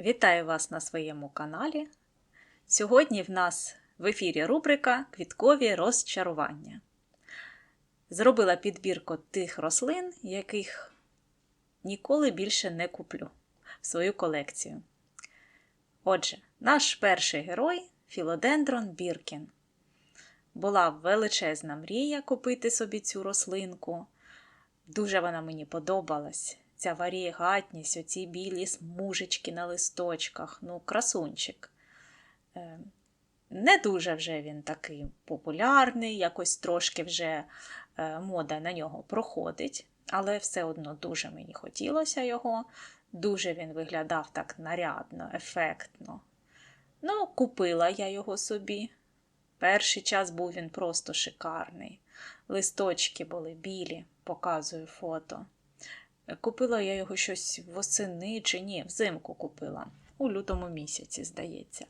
Вітаю вас на своєму каналі. Сьогодні в нас в ефірі рубрика Квіткові розчарування. Зробила підбірку тих рослин, яких ніколи більше не куплю в свою колекцію. Отже, наш перший герой Філодендрон Біркін. Була величезна мрія купити собі цю рослинку. Дуже вона мені подобалась. Ця варієгатність, оці білі смужечки на листочках, ну, красунчик. Е, Не дуже вже він такий популярний, якось трошки вже е, мода на нього проходить, але все одно дуже мені хотілося його. Дуже він виглядав так нарядно, ефектно. Ну, купила я його собі. Перший час був він просто шикарний. Листочки були білі, показую фото. Купила я його щось восени чи ні, взимку купила. У лютому місяці, здається.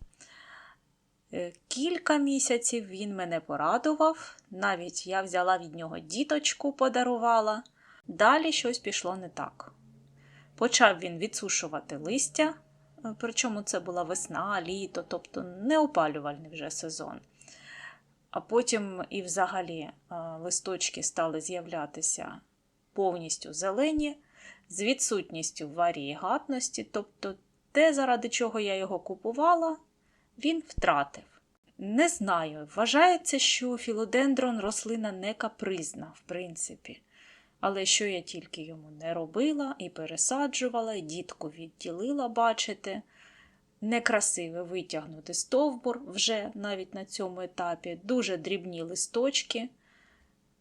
Е, Кілька місяців він мене порадував, навіть я взяла від нього діточку, подарувала. Далі щось пішло не так. Почав він відсушувати листя, е, причому це була весна, літо, тобто неопалювальний вже сезон. А потім і взагалі е, листочки стали з'являтися повністю зелені, з відсутністю варієгатності, тобто те, заради чого я його купувала, він втратив. Не знаю, вважається, що філодендрон рослина не капризна, в принципі. Але що я тільки йому не робила і пересаджувала, і дітку відділила, бачите. Некрасиве витягнути стовбур вже навіть на цьому етапі, дуже дрібні листочки.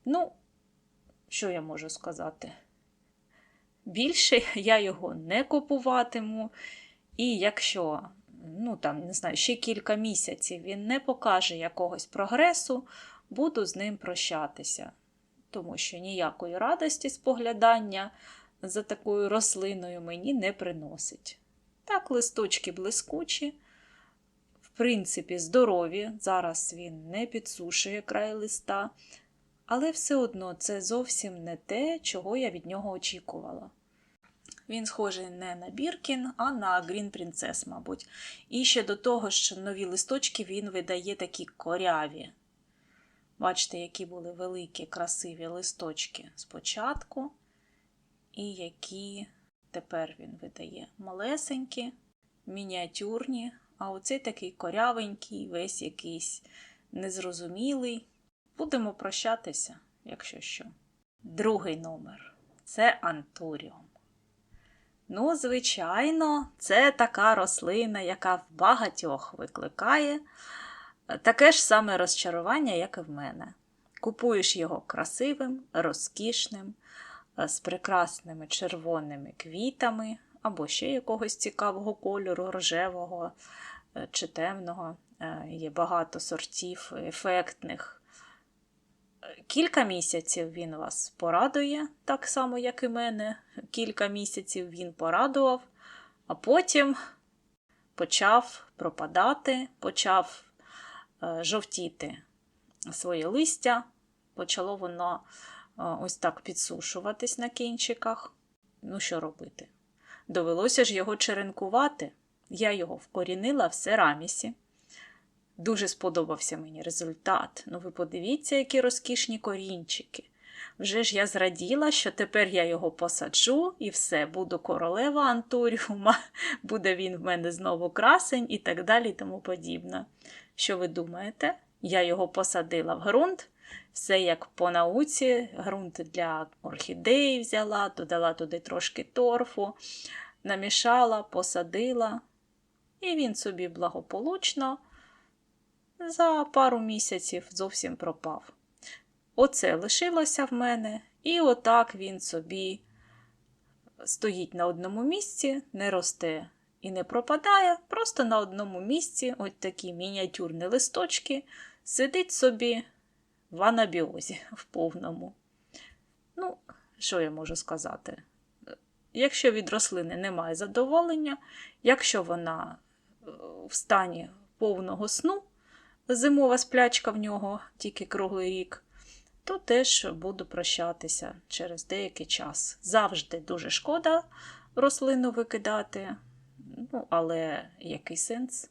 Ну, що я можу сказати? Більше я його не купуватиму, і якщо, ну там, не знаю, ще кілька місяців він не покаже якогось прогресу, буду з ним прощатися, тому що ніякої радості споглядання за такою рослиною мені не приносить. Так, листочки блискучі, в принципі, здорові. Зараз він не підсушує край листа, але все одно це зовсім не те, чого я від нього очікувала. Він схожий не на Біркін, а на Green Princess, мабуть. І ще до того, що нові листочки він видає такі коряві. Бачите, які були великі, красиві листочки спочатку, і які тепер він видає малесенькі, мініатюрні, а оцей такий корявенький, весь якийсь незрозумілий. Будемо прощатися, якщо що. Другий номер це Антуріум. Ну, звичайно, це така рослина, яка в багатьох викликає таке ж саме розчарування, як і в мене. Купуєш його красивим, розкішним, з прекрасними червоними квітами, або ще якогось цікавого кольору, рожевого чи темного. Є багато сортів ефектних. Кілька місяців він вас порадує, так само, як і мене. Кілька місяців він порадував, а потім почав пропадати, почав е, жовтіти своє листя, почало воно е, ось так підсушуватись на кінчиках. Ну, що робити? Довелося ж його черенкувати. Я його вкорінила в серамісі. Дуже сподобався мені результат. Ну, ви подивіться, які розкішні корінчики. Вже ж я зраділа, що тепер я його посаджу і все, буду королева Антуріума, буде він в мене знову красень і так далі і тому подібне. Що ви думаєте? Я його посадила в ґрунт, все як по науці, ґрунт для орхідеї взяла, додала туди трошки торфу, намішала, посадила, і він собі благополучно за пару місяців зовсім пропав. Оце лишилося в мене, і отак він собі стоїть на одному місці, не росте і не пропадає, просто на одному місці, ось такі мініатюрні листочки, сидить собі в анабіозі в повному. Ну, що я можу сказати? Якщо від рослини немає задоволення, якщо вона е, в стані повного сну, зимова сплячка в нього тільки круглий рік, то теж буду прощатися через деякий час. Завжди дуже шкода рослину викидати. Ну, але який сенс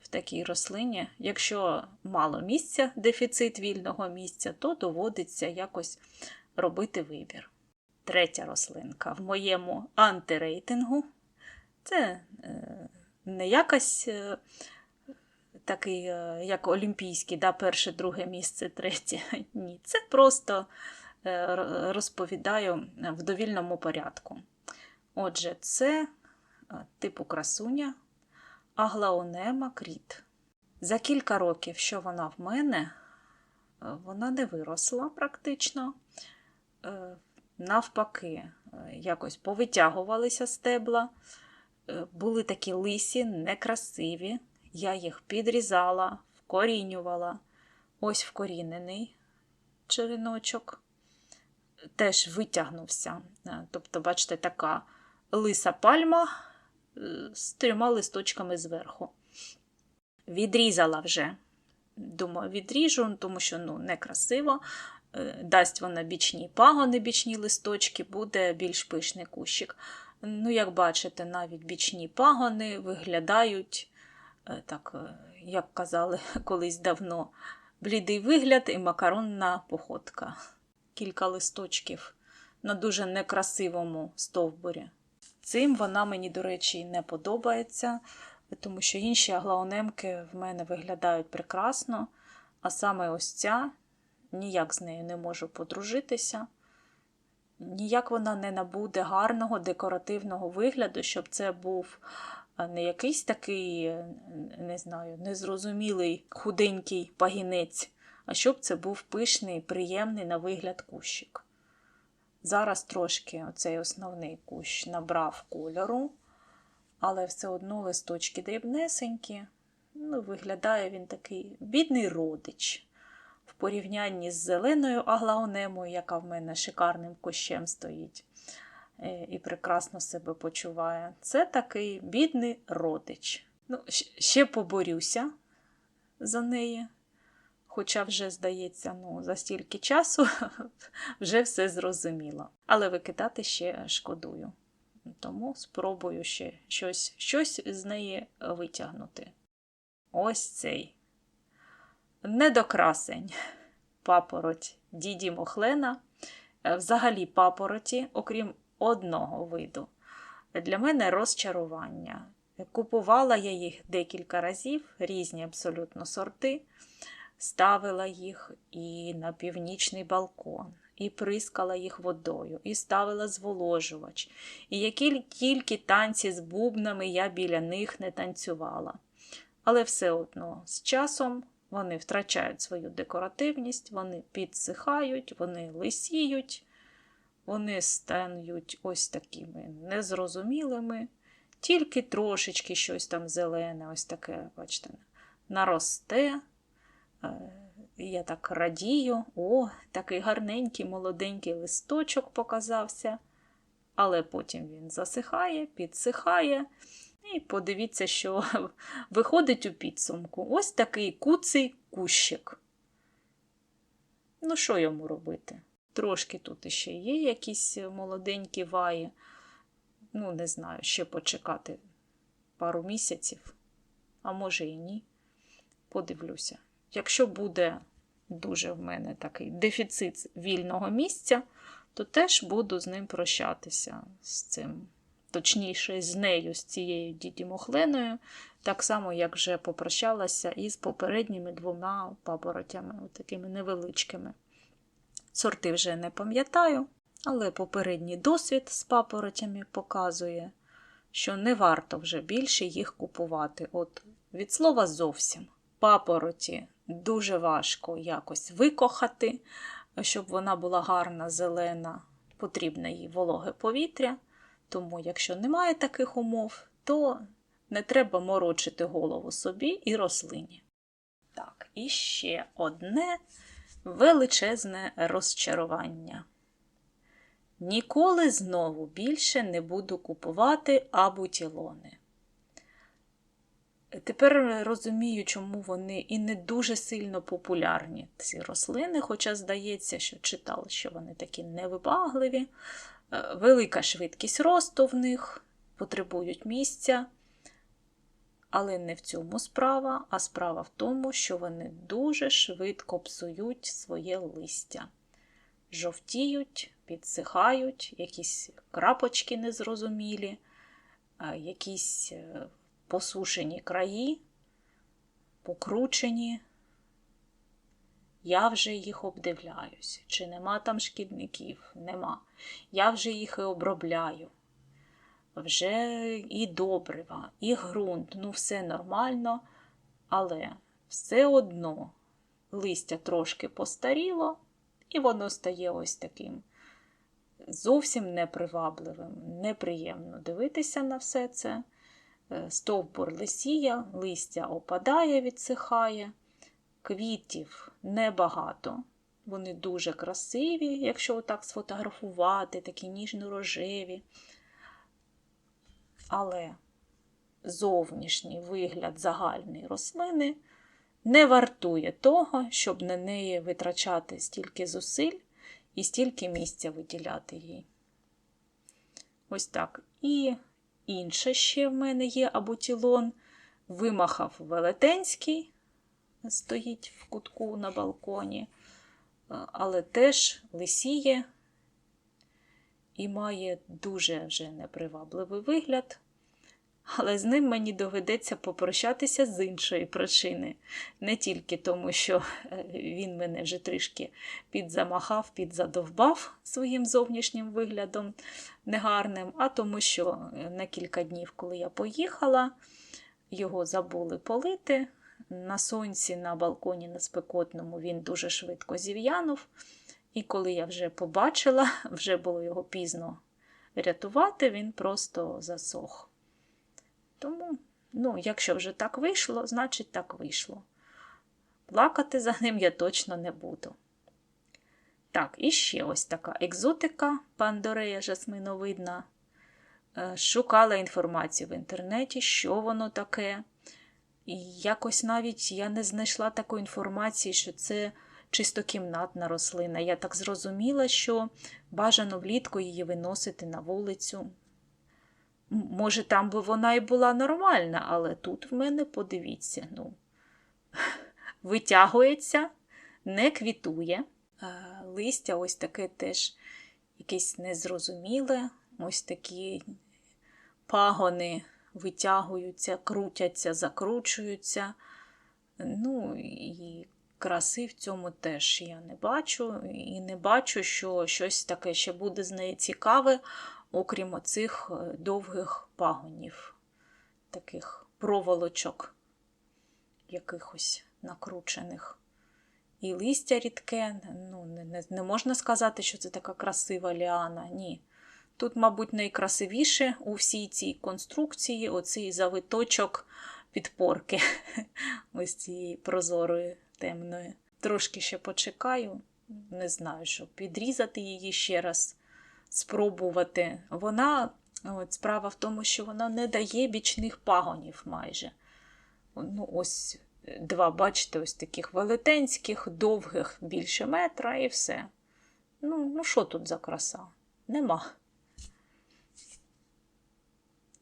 в такій рослині? Якщо мало місця, дефіцит вільного місця, то доводиться якось робити вибір. Третя рослинка в моєму антирейтингу це е, не якась е, такий, е, як олімпійський, да, перше, друге місце, третє. Ні, це просто е, розповідаю в довільному порядку. Отже, це е, типу красуня Аглаонема кріт. За кілька років, що вона в мене, е, вона не виросла практично. Е, Навпаки, е, якось повитягувалися стебла, е, були такі лисі, некрасиві. Я їх підрізала, вкорінювала. Ось вкорінений череночок. Теж витягнувся. Е, Тобто, бачите, така лиса пальма е, з трьома листочками зверху. Відрізала вже. Думаю, відріжу, тому що ну, некрасиво. Е, Дасть вона бічні пагони, бічні листочки, буде більш пишний кущик. Ну, як бачите, навіть бічні пагони виглядають, так, е, як казали колись давно, блідий вигляд і макаронна походка. Кілька листочків на дуже некрасивому стовбурі. Цим вона мені, до речі, не подобається, тому що інші аглаонемки в мене виглядають прекрасно, а саме ось ця ніяк з нею не можу подружитися. Ніяк вона не набуде гарного декоративного вигляду, щоб це був не якийсь такий, е, не знаю, незрозумілий худенький пагінець, а щоб це був пишний, приємний на вигляд кущик. Зараз трошки оцей основний кущ набрав кольору, але все одно листочки дрібнесенькі. Ну, виглядає він такий бідний родич в порівнянні з зеленою аглаонемою, яка в мене шикарним кущем стоїть і прекрасно себе почуває. Це такий бідний родич. Ну, ще поборюся за неї. Хоча вже, здається, ну, за стільки часу вже все зрозуміло. Але викидати ще шкодую. Тому спробую ще щось, щось з неї витягнути. Ось цей недокрасень папороть діді Мохлена. Е, Взагалі папороті, окрім одного виду. Для мене розчарування. Купувала я їх декілька разів, різні абсолютно сорти, ставила їх і на північний балкон, і прискала їх водою, і ставила зволожувач. І які тільки танці з бубнами я біля них не танцювала. Але все одно з часом вони втрачають свою декоративність, вони підсихають, вони лисіють, вони стають ось такими незрозумілими, тільки трошечки щось там зелене, ось таке, бачите, наросте. Е, Я так радію, о, такий гарненький молоденький листочок показався. Але потім він засихає, підсихає. І подивіться, що виходить у підсумку. Ось такий куций кущик. Ну, що йому робити? Трошки тут іще є якісь молоденькі ваї. Ну, не знаю, ще почекати пару місяців, а може і ні. Подивлюся. Якщо буде дуже в мене такий дефіцит вільного місця, то теж буду з ним прощатися з цим точніше з нею, з цією діді Мохленою, так само, як вже попрощалася із попередніми двома папоротями, такими невеличкими. Сорти вже не пам'ятаю, але попередній досвід з папоротями показує, що не варто вже більше їх купувати. От від слова зовсім. Папороті дуже важко якось викохати, щоб вона була гарна, зелена, потрібно їй вологе повітря. Тому, якщо немає таких умов, то не треба морочити голову собі і рослині. Так, і ще одне величезне розчарування. Ніколи знову більше не буду купувати абутілони. Тепер розумію, чому вони і не дуже сильно популярні, ці рослини, хоча здається, що читали, що вони такі невибагливі. Е, велика швидкість росту в них, потребують місця. Але не в цьому справа, а справа в тому, що вони дуже швидко псують своє листя. Жовтіють, підсихають, якісь крапочки незрозумілі, якісь е, посушені краї, покручені. Я вже їх обдивляюсь. Чи нема там шкідників? Нема. Я вже їх і обробляю. Вже і добрива, і ґрунт, ну все нормально, але все одно листя трошки постаріло, і воно стає ось таким зовсім непривабливим, неприємно дивитися на все це. Е, Стовбур лисіє, листя опадає, відсихає, квітів небагато. Вони дуже красиві, якщо отак сфотографувати, такі ніжно-рожеві. Але зовнішній вигляд загальної рослини не вартує того, щоб на неї витрачати стільки зусиль і стільки місця виділяти їй. Ось так. І інше ще в мене є абутілон. Вимахав велетенський, стоїть в кутку на балконі, але теж лисіє і має дуже вже непривабливий вигляд. Але з ним мені доведеться попрощатися з іншої причини. Не тільки тому, що е, він мене вже трішки підзамахав, підзадовбав своїм зовнішнім виглядом негарним, а тому, що е, на кілька днів, коли я поїхала, його забули полити. На сонці, на балконі на спекотному він дуже швидко зів'янув. І коли я вже побачила, вже було його пізно рятувати, він просто засох. Тому, ну, якщо вже так вийшло, значить так вийшло. Плакати за ним я точно не буду. Так, і ще ось така екзотика пандорея жасминовидна. Е, шукала інформацію в інтернеті, що воно таке. І якось навіть я не знайшла такої інформації, що це чистокімнатна рослина. Я так зрозуміла, що бажано влітку її виносити на вулицю. Може, там би вона і була нормальна, але тут в мене, подивіться, ну, витягується, не квітує. Листя ось таке теж якесь незрозуміле, ось такі пагони витягуються, крутяться, закручуються. Ну, і краси в цьому теж я не бачу. І не бачу, що щось таке ще буде з неї цікаве, окрім оцих е, довгих пагонів, таких проволочок, якихось накручених. І листя рідке, ну, не, не, можна сказати, що це така красива ліана. Ні. Тут, мабуть, найкрасивіше у всій цій конструкції оцей завиточок підпорки ось цієї прозорої темної. Трошки ще почекаю, не знаю, що підрізати її ще раз, спробувати. Вона, от справа в тому, що вона не дає бічних пагонів майже. Ну, ось Два, бачите, ось таких велетенських, довгих, більше метра, і все. Ну, ну що тут за краса? Нема.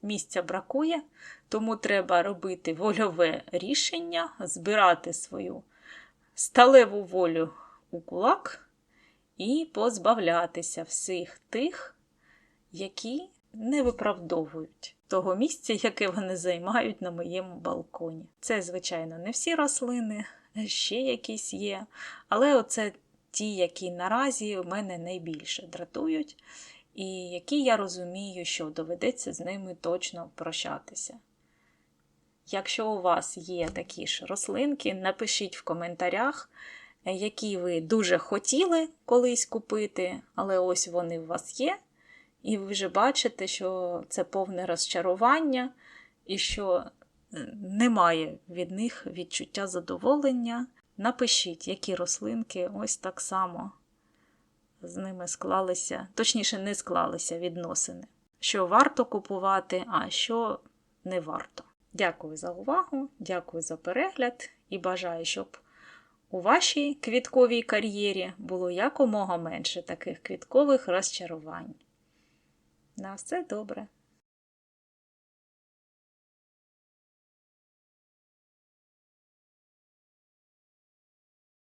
Місця бракує, тому треба робити вольове рішення, збирати свою сталеву волю у кулак і позбавлятися всіх тих, які не виправдовують того місця, яке вони займають на моєму балконі. Це, звичайно, не всі рослини, ще якісь є, але оце ті, які наразі в мене найбільше дратують, і які я розумію, що доведеться з ними точно прощатися. Якщо у вас є такі ж рослинки, напишіть в коментарях, які ви дуже хотіли колись купити, але ось вони у вас є. І ви вже бачите, що це повне розчарування, і що е, немає від них відчуття задоволення. Напишіть, які рослинки ось так само з ними склалися, точніше, не склалися відносини. Що варто купувати, а що не варто. Дякую за увагу, дякую за перегляд і бажаю, щоб у вашій квітковій кар'єрі було якомога менше таких квіткових розчарувань. На все добре!